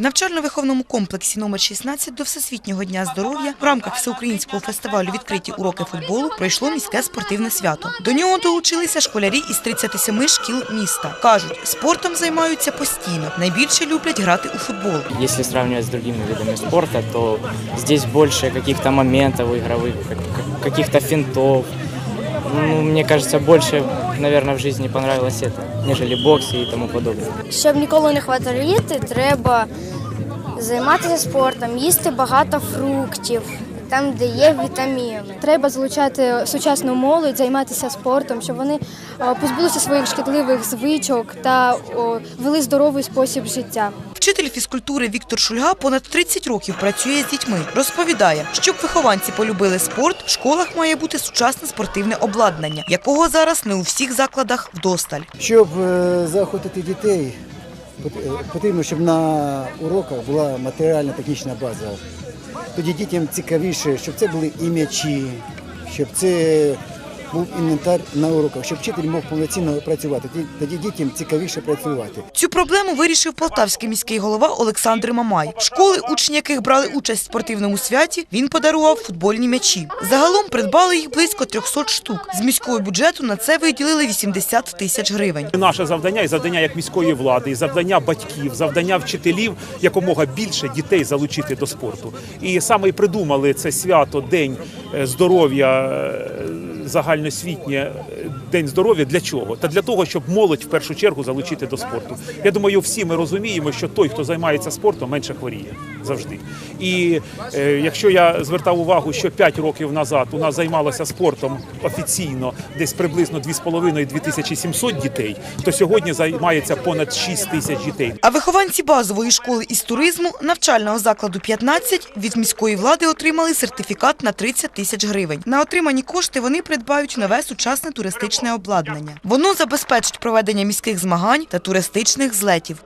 Навчально-виховному комплексі номер 16 до Всесвітнього дня здоров'я в рамках всеукраїнського фестивалю відкриті уроки футболу пройшло міське спортивне свято. До нього долучилися школярі із 37 шкіл міста. кажуть, спортом займаються постійно. Найбільше люблять грати у футбол. Если сравнивать с другими видами спорта, то каких-то моментов игровых, как- как- каких-то финтов. Ну, мне кажется, больше, наверное, в жизни понравилось это, нежели бокс и тому подобное. Щоб ніколи не хваталіти, треба займатися спортом, їсти багато фруктів, там, де є вітаміни. Треба залучати сучасну молодь, займатися спортом, щоб вони е, позбулися своїх шкідливих звичок та вели здоровий спосіб життя. Вчитель фізкультури Віктор Шульга понад 30 років працює з дітьми. Розповідає, щоб вихованці полюбили спорт, в школах має бути сучасне спортивне обладнання, якого зараз не у всіх закладах вдосталь. Щоб е, заохотити дітей, е, потрібно, щоб на уроках була матеріально-технічна база. Тоді дітям цікавіше, щоб це були і м'ячі, щоб це був інвентар на уроках, щоб вчитель мог повноцінно працювати. Тоді- Тоді дітям цікавіше працювати. Цю проблему вирішив полтавський міський голова Олександр Мамай. Школи, учні яких брали участь в спортивному святі, він подарував футбольні м'ячі. Загалом придбали їх близько 300 штук. З міського бюджету на це виділили 80 тисяч гривень. Наше завдання і завдання як міської влади, і завдання батьків, завдання вчителів якомога більше дітей залучити до спорту. І саме і придумали це свято День е, здоров'я загальноосвітнє е, День здоров'я для чого? Та для того, щоб молодь в першу чергу залучити до спорту. Я думаю, всі ми розуміємо, що той, хто займається спортом, менше хворіє завжди. І е, якщо я звертав увагу, що 5 років назад у нас займалося спортом офіційно десь приблизно 2,5-2700 дітей, то сьогодні займається понад 6 тисяч дітей. А вихованці базової школи із туризму навчального закладу 15 від міської влади отримали сертифікат на 30 тисяч гривень. На отримані кошти вони придбають нове сучасне туристичне обладнання. Воно забезпечить проведення міських змагань та туристичних злетів.